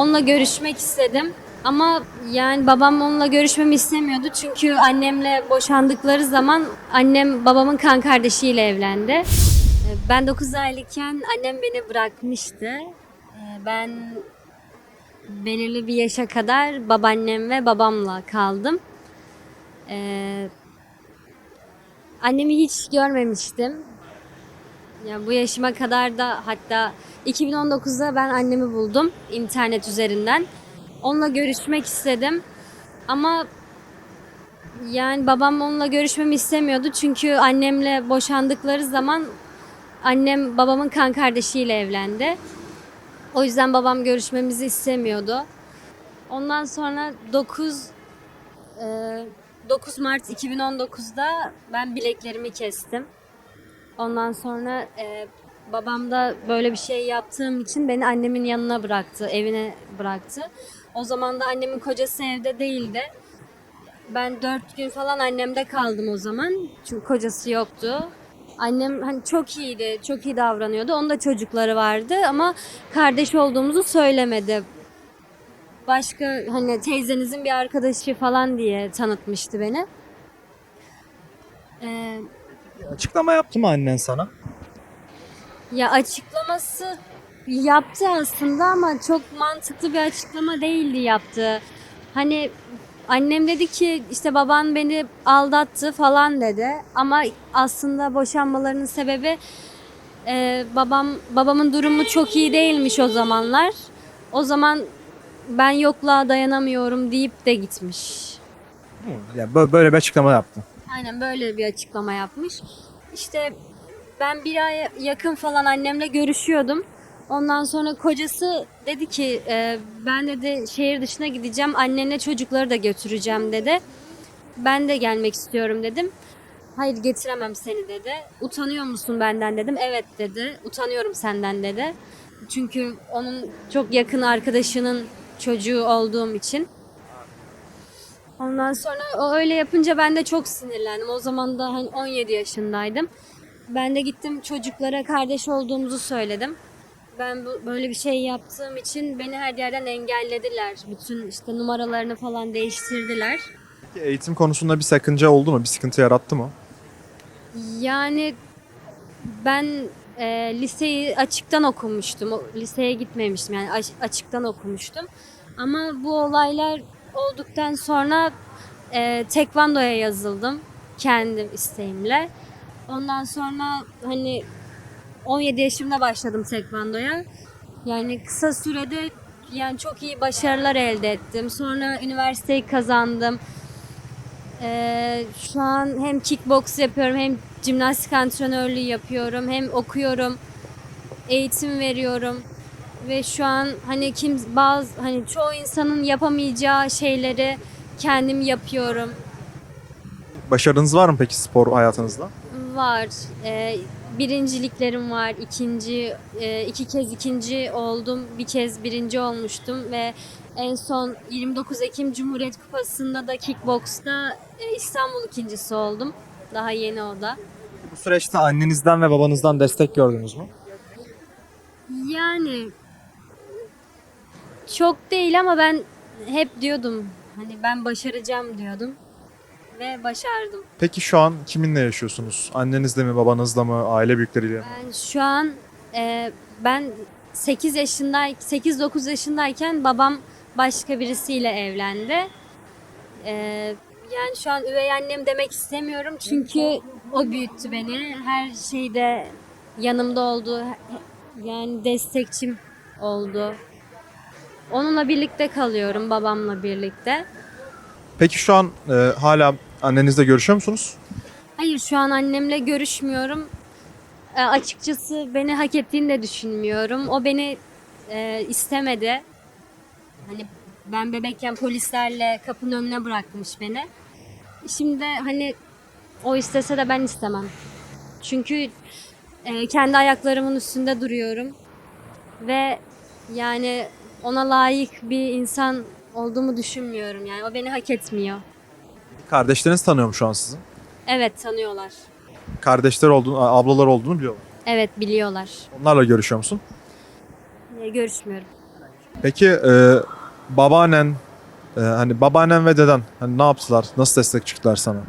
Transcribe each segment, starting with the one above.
Onunla görüşmek istedim. Ama yani babam onunla görüşmemi istemiyordu. Çünkü annemle boşandıkları zaman annem babamın kan kardeşiyle evlendi. Ee, Ben 9 aylıkken annem beni bırakmıştı. Ee, Ben belirli bir yaşa kadar babaannem ve babamla kaldım. Ee, annemi hiç görmemiştim. Ya bu yaşıma kadar da hatta 2019'da ben annemi buldum internet üzerinden. Onunla görüşmek istedim. Ama yani babam onunla görüşmemi istemiyordu. Çünkü annemle boşandıkları zaman annem babamın kan kardeşiyle evlendi. O yüzden babam görüşmemizi istemiyordu. Ondan sonra 9 e, 9 Mart 2019'da ben bileklerimi kestim. Ondan sonra e, babam da böyle bir şey yaptığım için beni annemin yanına bıraktı, evine bıraktı. O zaman da annemin kocası evde değildi. Ben dört gün falan annemde kaldım o zaman. Çünkü kocası yoktu. Annem hani çok iyiydi, çok iyi davranıyordu. Onun da çocukları vardı ama kardeş olduğumuzu söylemedi. Başka hani teyzenizin bir arkadaşı falan diye tanıtmıştı beni. Ee, Açıklama yaptı mı annen sana? Ya açıklaması yaptı aslında ama çok mantıklı bir açıklama değildi yaptığı. Hani annem dedi ki işte baban beni aldattı falan dedi. Ama aslında boşanmalarının sebebi e, babam babamın durumu çok iyi değilmiş o zamanlar. O zaman ben yokluğa dayanamıyorum deyip de gitmiş. Bö- böyle bir açıklama yaptı. Aynen böyle bir açıklama yapmış. İşte ben bir ay yakın falan annemle görüşüyordum. Ondan sonra kocası dedi ki e, ben dedi şehir dışına gideceğim annenle çocukları da götüreceğim dedi. Ben de gelmek istiyorum dedim. Hayır getiremem seni dedi. Utanıyor musun benden dedim. Evet dedi. Utanıyorum senden dedi. Çünkü onun çok yakın arkadaşının çocuğu olduğum için. Ondan sonra o öyle yapınca ben de çok sinirlendim. O zaman da hani 17 yaşındaydım. Ben de gittim çocuklara kardeş olduğumuzu söyledim. Ben bu, böyle bir şey yaptığım için beni her yerden engellediler. Bütün işte numaralarını falan değiştirdiler. Peki eğitim konusunda bir sakınca oldu mu? Bir sıkıntı yarattı mı? Yani ben e, liseyi açıktan okumuştum. O, liseye gitmemiştim yani aç- açıktan okumuştum. Ama bu olaylar olduktan sonra e, tekvandoya yazıldım kendim isteğimle. Ondan sonra hani 17 yaşımda başladım tekvandoya. Yani kısa sürede yani çok iyi başarılar elde ettim. Sonra üniversiteyi kazandım. Ee, şu an hem kickbox yapıyorum hem jimnastik antrenörlüğü yapıyorum hem okuyorum eğitim veriyorum ve şu an hani kim bazı hani çoğu insanın yapamayacağı şeyleri kendim yapıyorum Başarınız var mı peki spor hayatınızda? Var Ee, birinciliklerim var ikinci e, iki kez ikinci oldum bir kez birinci olmuştum ve en son 29 Ekim Cumhuriyet Kupası'nda da kickbox'ta e, İstanbul ikincisi oldum daha yeni o da. Bu süreçte annenizden ve babanızdan destek gördünüz mü? Yani çok değil ama ben hep diyordum hani ben başaracağım diyordum ve başardım. Peki şu an kiminle yaşıyorsunuz? Annenizle mi, babanızla mı, aile büyükleriyle mi? Ben şu an e, ben 8 yaşınday 8-9 yaşındayken babam başka birisiyle evlendi. E, yani şu an üvey annem demek istemiyorum çünkü o büyüttü beni. Her şeyde yanımda oldu. Yani destekçim oldu. Onunla birlikte kalıyorum babamla birlikte. Peki şu an e, hala annenizle görüşüyor musunuz? Hayır şu an annemle görüşmüyorum. E, açıkçası beni hak ettiğini de düşünmüyorum. O beni e, istemedi. Hani ben bebekken polislerle kapının önüne bırakmış beni. Şimdi hani o istese de ben istemem. Çünkü e, kendi ayaklarımın üstünde duruyorum. Ve yani ona layık bir insan olduğumu düşünmüyorum. Yani o beni hak etmiyor. Kardeşleriniz tanıyor mu şu an sizi? Evet tanıyorlar. Kardeşler olduğunu, ablalar olduğunu biliyorlar. Evet biliyorlar. Onlarla görüşüyor musun? E, görüşmüyorum. Peki e, babaannen, e, hani babaannen ve deden hani ne yaptılar? Nasıl destek çıktılar sana?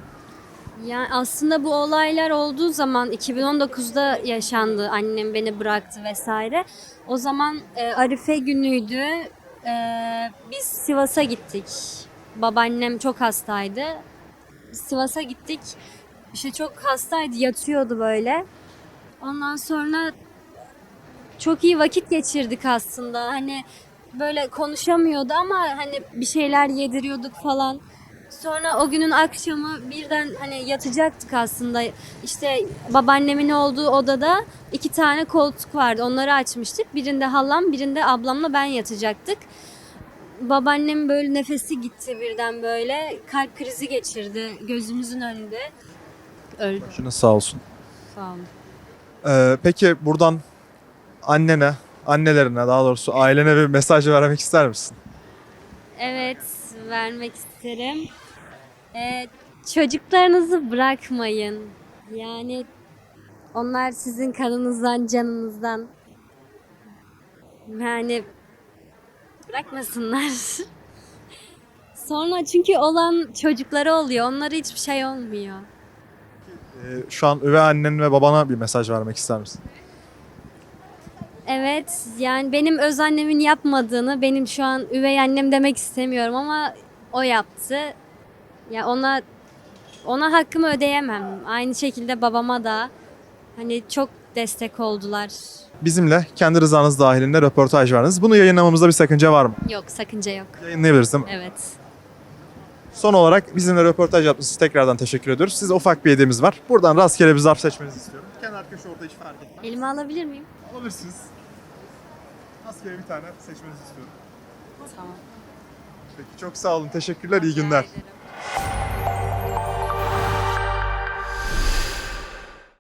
Yani aslında bu olaylar olduğu zaman 2019'da yaşandı. Annem beni bıraktı vesaire. O zaman e, Arife günüydü. E, biz Sivas'a gittik. Babaannem çok hastaydı. Sivas'a gittik. İşte çok hastaydı, yatıyordu böyle. Ondan sonra çok iyi vakit geçirdik aslında. Hani böyle konuşamıyordu ama hani bir şeyler yediriyorduk falan. Sonra o günün akşamı birden hani yatacaktık aslında. İşte babaannemin olduğu odada iki tane koltuk vardı. Onları açmıştık. Birinde halam, birinde ablamla ben yatacaktık. Babaannem böyle nefesi gitti birden böyle. Kalp krizi geçirdi gözümüzün önünde. Öldü. Başınız sağ olsun. Sağ olun. E, peki buradan annene, annelerine daha doğrusu ailene bir mesaj vermek ister misin? Evet, vermek isterim. Ee, çocuklarınızı bırakmayın. Yani onlar sizin kanınızdan, canınızdan. Yani bırakmasınlar. Sonra çünkü olan çocukları oluyor. Onlara hiçbir şey olmuyor. E, şu an üvey annen ve babana bir mesaj vermek ister misin? Evet, yani benim öz annemin yapmadığını benim şu an üvey annem demek istemiyorum ama o yaptı. Ya ona ona hakkımı ödeyemem. Aynı şekilde babama da hani çok destek oldular. Bizimle kendi rızanız dahilinde röportaj verdiniz. Bunu yayınlamamızda bir sakınca var mı? Yok, sakınca yok. Yayınlayabiliriz değil mi? Evet. Son olarak bizimle röportaj yaptığınız için tekrardan teşekkür ediyoruz. Size ufak bir hediyemiz var. Buradan rastgele bir zarf seçmenizi istiyorum. Kenar köşe orta hiç fark etmez. Elime alabilir miyim? Alabilirsiniz. Rastgele bir tane seçmenizi istiyorum. Tamam. Peki çok sağ olun. Teşekkürler. iyi günler. Rica ederim.